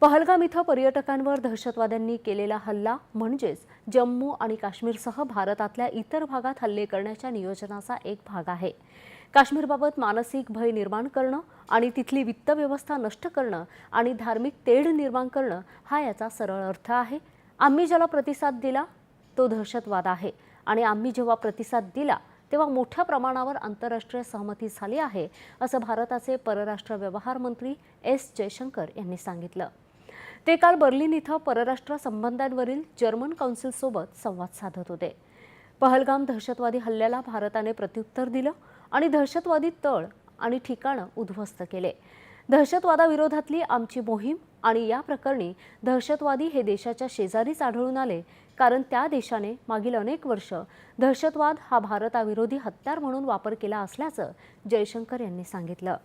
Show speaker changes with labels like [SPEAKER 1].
[SPEAKER 1] पहलगाम इथं पर्यटकांवर दहशतवाद्यांनी केलेला हल्ला म्हणजेच जम्मू आणि काश्मीरसह भारतातल्या इतर भागात हल्ले करण्याच्या नियोजनाचा एक भाग आहे. काश्मीरबाबत मानसिक भय निर्माण करणं आणि तिथली वित्त व्यवस्था नष्ट करणं आणि धार्मिक तेढ निर्माण करणं हा याचा सरळ अर्थ आहे. आम्ही ज्याला प्रतिसाद दिला तो दहशतवाद आहे. आणि आम्ही जेव्हा प्रतिसाद दिला तेव्हा मोठ्या प्रमाणावर आंतरराष्ट्रीय सहमती झाली आहे असं भारताचे परराष्ट्र व्यवहार मंत्री एस जयशंकर यांनी सांगितलं. ते काल बर्लिन इथं परराष्ट्र संबंधांवरील जर्मन काउन्सिलसोबत संवाद साधत होते. पहलगाम दहशतवादी हल्ल्याला भारताने प्रत्युत्तर दिलं आणि दहशतवादी तळ आणि ठिकाणं उद्ध्वस्त केले. दहशतवादाविरोधातली आमची मोहीम आणि या प्रकरणी दहशतवादी हे देशाच्या शेजारीच आढळून आले कारण त्या देशाने मागील अनेक वर्ष दहशतवाद हा भारताविरोधी हत्यार म्हणून वापर केला असल्याचं जयशंकर यांनी सांगितलं.